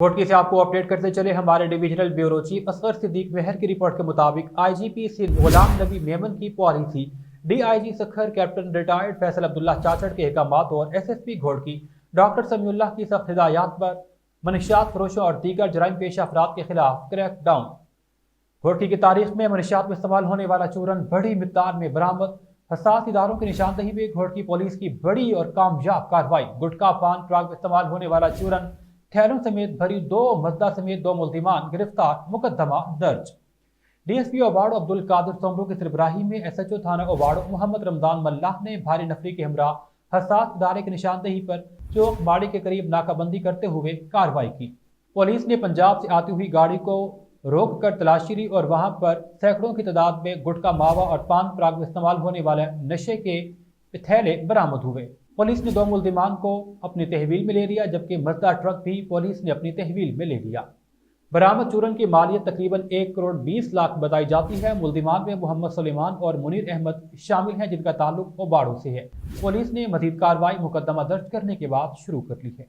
کوٹکی سے آپ کو اپڈیٹ کرتے چلے ہمارے divisional bureau chief Asghar Siddique Mehar کی رپورٹ کے مطابق آئی جی پی سندھ غلام نبی میمن کی policy D I G Sukkur captain retired Faisal Abdullah Chachar کے احکامات اور ایس ایس پی گھوڑکی ڈاکٹر سمیع اللہ کی سخت ہدایات پر منشیات فروشوں اور دیگر جرائم پیشہ افراد کے خلاف کریک ڈاؤن گھوڑکی کی تاریخ میں منشیات میں استعمال ہونے والا چورن بڑی مقدار میں برآمد۔ حساس اداروں کی نشاندہی میں گھوڑکی پولیس کی بڑی اور کامیاب کارروائی۔ گٹکا پان ٹرک میں استعمال ہونے والا چورن تھیلوں سمیت بھری دو مزدہ سمیت دو ملزمان گرفتار مقدمہ درج۔ ڈی ایس پی اوارڈ عبد القادر سومرو کی سربراہی میں ایس ایچ او تھانہ اوارڈ محمد رمضان ملہ نے بھاری نفری کے ہمراہ حساس ادارے کی نشاندہی پر چوک باڑی کے قریب ناکہ بندی کرتے ہوئے کارروائی کی۔ پولیس نے پنجاب سے آتی ہوئی گاڑی کو روک کر تلاشی لی اور وہاں پر سینکڑوں کی تعداد میں گٹکا ماوا اور پان پراگ میں استعمال ہونے والے نشے کے تھیلے برآمد ہوئے۔ پولیس نے دو ملزمان کو اپنی تحویل میں لے لیا، جبکہ مزدہ ٹرک بھی پولیس نے اپنی تحویل میں لے لیا۔ برآمد چورن کی مالیت تقریباً ایک کروڑ بیس لاکھ بتائی جاتی ہے۔ ملزمان میں محمد سلیمان اور منیر احمد شامل ہیں، جن کا تعلق اوباڑوں سے ہے۔ پولیس نے مزید کارروائی مقدمہ درج کرنے کے بعد شروع کر لی ہے۔